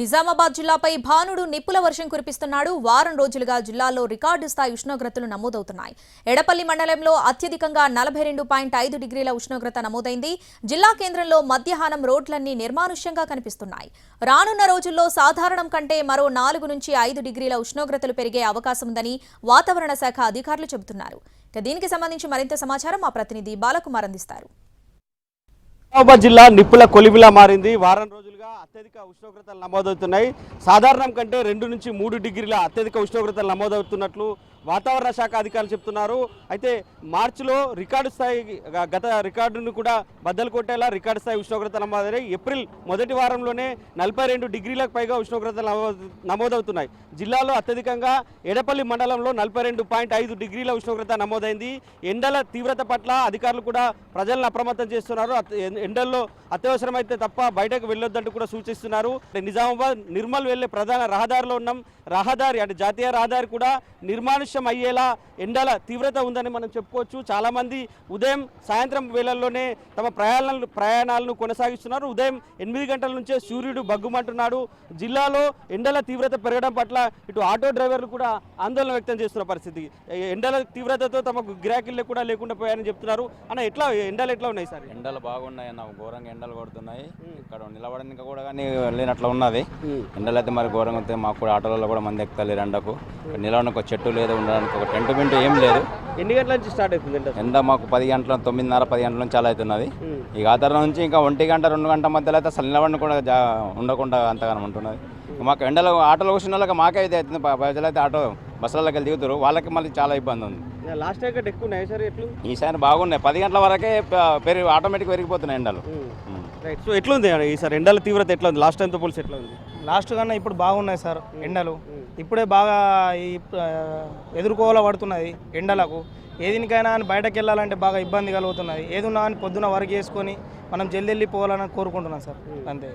నిజామాబాద్ జిల్లాపై భానుడు నిప్పుల వర్షం కురిపిస్తున్నాడు. వారం రోజులుగా జిల్లాలో రికార్డు స్థాయి ఉష్ణోగ్రతలు నమోదవుతున్నాయి. ఎడపల్లి మండలంలో అత్యధికంగా నలభై రెండు పాయింట్ ఐదు డిగ్రీల ఉష్ణోగ్రత నమోదైంది. జిల్లా కేంద్రంలో మధ్యాహ్నం రోడ్లన్నీ నిర్మానుష్యంగా కనిపిస్తున్నాయి. రానున్న రోజుల్లో సాధారణం కంటే మరో నాలుగు నుంచి ఐదు డిగ్రీల ఉష్ణోగ్రతలు పెరిగే అవకాశం ఉందని వాతావరణ శాఖ అధికారులు చెబుతున్నారు. దీనికి సంబంధించి మరింత సమాచారం మా ప్రతినిధి బాలకుమార్ అందిస్తారు. నిజామాబాద్ జిల్లా నిప్పుల కొలిమిలా మారింది. వారం రోజులుగా అత్యధిక ఉష్ణోగ్రతలు నమోదవుతున్నాయి. సాధారణం కంటే రెండు నుంచి మూడు డిగ్రీల అత్యధిక ఉష్ణోగ్రతలు నమోదవుతున్నట్లు వాతావరణ శాఖ అధికారులు చెప్తున్నారు. అయితే మార్చిలో రికార్డు స్థాయి గత రికార్డును కూడా బద్దలు కొట్టేలా రికార్డు స్థాయి ఉష్ణోగ్రత నమోదై ఏప్రిల్ మొదటి వారంలోనే నలభై రెండు డిగ్రీలకు పైగా ఉష్ణోగ్రతలు నమోదు- నమోదవుతున్నాయి. జిల్లాలో అత్యధికంగా ఎడపల్లి మండలంలో నలభై రెండు పాయింట్ ఐదు డిగ్రీల ఉష్ణోగ్రత నమోదైంది. ఎండల తీవ్రత పట్ల అధికారులు కూడా ప్రజలను అప్రమత్తం చేస్తున్నారు. ఎండల్లో అత్యవసరమైతే తప్ప బయటకు వెళ్ళొద్దంటూ కూడా సూచిస్తున్నారు. నిజామాబాద్ నిర్మల్ వెళ్ళే ప్రధాన రహదారిలో ఉన్నాం. రహదారి అంటే జాతీయ రహదారి కూడా నిర్మానుష్యం అయ్యేలా ఎండల తీవ్రత ఉందని మనం చెప్పుకోవచ్చు. చాలా మంది ఉదయం సాయంత్రం వేళల్లోనే తమ ప్రయాణాలను ప్రయాణాలను కొనసాగిస్తున్నారు. ఉదయం ఎనిమిది గంటల నుంచే సూర్యుడు బగ్గుమంటున్నాడు. జిల్లాలో ఎండల తీవ్రత పెరగడం పట్ల ఇటు ఆటో డ్రైవర్లు కూడా ఆందోళన వ్యక్తం చేస్తున్న పరిస్థితి. ఎండల తీవ్రతతో తమకు గిరాకీలు కూడా లేకుండా పోయారని చెప్తున్నారు. అన్న ఎట్లా ఎండలు ఎట్లా ఉన్నాయి సార్? ఎండలు బాగున్నాయి అన్న ఘోరంగా ఎండలు కొడుతున్నాయి. ఇక్కడ నిలబడడానికి కూడా కానీ లేనట్లు ఉన్నది. ఎండలు అయితే మరి ఘోరంగా మాకు కూడా ఆటోలలో కూడా మంది ఎక్కుతలేరు ఎండకు నిలవడానికి ఒక చెట్టు లేదు ఉండడానికి ఒక టెంట్ మింట్ ఏం లేదు. ఎన్ని గంటల నుంచి స్టార్ట్ అవుతుంది ఎండ మాకు పది గంటల తొమ్మిదిన్నర పది గంటల నుంచి చాలా అవుతున్నది. ఇక ఆ తర్వాత నుంచి ఇంకా ఒంటి గంట రెండు గంటల మధ్యలో అయితే అసలు నిలబడిన కూడా జా ఉండకుండా అంతగానం ఉంటున్నది. మాకు ఎండలు ఆటోలో కూర్చున్న వాళ్ళకి మాకే అయితే అవుతుంది. ప- ప్రజలు అయితే ఆటో బస్సులకి వెళ్ళి దిగుతారు. వాళ్ళకి మళ్ళీ చాలా ఇబ్బంది ఉంది. లాస్ట్ టైం ఎక్కువ సార్ ఎట్లు ఈసారి బాగున్నాయి. పది గంటల వరకే పెరిగి ఆటోమేటిక్ పెరిగిపోతున్నాయి ఎండలు. సో ఎట్లుంది ఈసారి ఎండల తీవ్రత ఎట్లా ఉంది? లాస్ట్ టైంతో పోలిసి ఎట్లా ఉంది? లాస్ట్ కన్నా ఇప్పుడు బాగున్నాయి సార్ ఎండలు. ఇప్పుడే బాగా ఎదుర్కోవాల పడుతున్నది ఎండలకు. ఏదినికైనా అని బయటకు వెళ్ళాలంటే బాగా ఇబ్బంది కలుగుతున్నది. ఏది ఉన్నా కానీ పొద్దున వర్క్ చేసుకొని మనం జల్దీ వెళ్ళి పోవాలని కోరుకుంటున్నాం సార్. అంతే.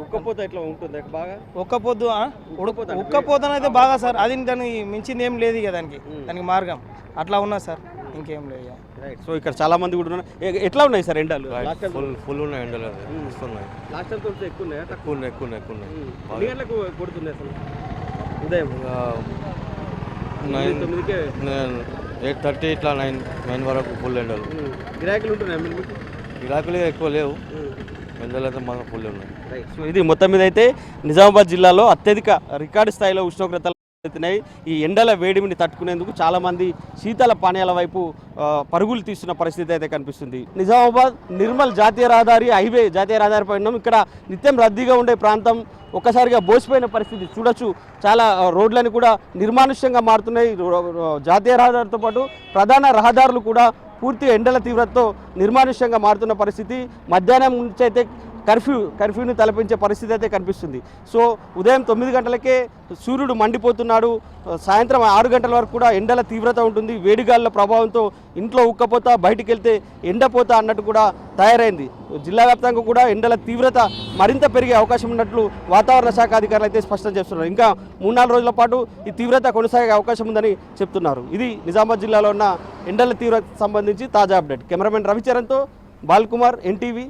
ఉక్కపోతే ఎట్లా ఉంటుంది? బాగా? ఒక్క పొద్దు ఆ? ఉడక ఒక్క పొద్దునైతే బాగా సార్. అది దానికి మించింది ఏం లేదు ఇక దానికి. దానికి మార్గం. అట్లా ఉన్నది సార్. ఇంకేం లేదు రైట్ సో ఇక్కడ చాలా మంది కూడా ఉన్నారు. ఎట్లా ఉన్నాయి సార్ ఎండలు? ఫుల్ ఫుల్ ఉన్నాయి ఎండలు అది వస్తున్నాయి. లాస్ట్ టైం తోలిసి ఎక్కువ ఉన్నాయా? ఎక్కువ ఉన్నాయి ఎక్కువ ఉన్నాయి ఎక్కువ ఉన్నాయి. ఎన్ని గంటలకు కొడుతుంది అసలు? ఉదయం. నైన్ తొమ్మిదికే? ఎయిట్ థర్టీ ఇట్లా నైన్ నైన్ వరకు ఫుల్ ఎండలు. గిరాకీలు ఉంటున్నాయి మీకు? గిరాకులు ఎక్కువ లేవు. ఎండలు అయితే మాత్రం ఫుల్ ఉన్నాయి. రైట్ సో ఇది మొత్తం మీద అయితే నిజామాబాద్ జిల్లాలో అత్యధిక రికార్డు స్థాయిలో ఉష్ణోగ్రతలు అవుతున్నాయి ఈ ఎండల వేడిమిని తట్టుకునేందుకు చాలామంది శీతల పానీయాల వైపు పరుగులు తీస్తున్న పరిస్థితి అయితే కనిపిస్తుంది. నిజామాబాద్ నిర్మల్ జాతీయ రహదారి హైవే జాతీయ రహదారి పై ఉన్నాం. ఇక్కడ నిత్యం రద్దీగా ఉండే ప్రాంతం ఒక్కసారిగా బోసిపోయిన పరిస్థితి చూడొచ్చు. చాలా రోడ్లని కూడా నిర్మానుష్యంగా మారుతున్నాయి. జాతీయ రహదారితో పాటు ప్రధాన రహదారులు కూడా పూర్తి ఎండల తీవ్రతతో నిర్మానుష్యంగా మారుతున్న పరిస్థితి. మధ్యాహ్నం నుంచి అయితే కర్ఫ్యూ కర్ఫ్యూని తలపించే పరిస్థితి అయితే కనిపిస్తుంది. సో ఉదయం తొమ్మిది గంటలకే సూర్యుడు మండిపోతున్నాడు. సాయంత్రం ఆరు గంటల వరకు కూడా ఎండల తీవ్రత ఉంటుంది. వేడిగాళ్ళ ప్రభావంతో ఇంట్లో ఉక్కపోతా బయటికి వెళ్తే ఎండపోతా అన్నట్టు కూడా తయారైంది. జిల్లా వ్యాప్తంగా కూడా ఎండల తీవ్రత మరింత పెరిగే అవకాశం ఉన్నట్లు వాతావరణ శాఖ అధికారులు అయితే స్పష్టం చేస్తున్నారు. ఇంకా మూడు నాలుగు రోజుల పాటు ఈ తీవ్రత కొనసాగే అవకాశం ఉందని చెప్తున్నారు. ఇది నిజామాబాద్ జిల్లాలో ఉన్న ఎండల తీవ్రత సంబంధించి తాజా అప్డేట్. కెమెరామెన్ రవిచరణ్తో బాల్కుమార్ ఎన్టీవీ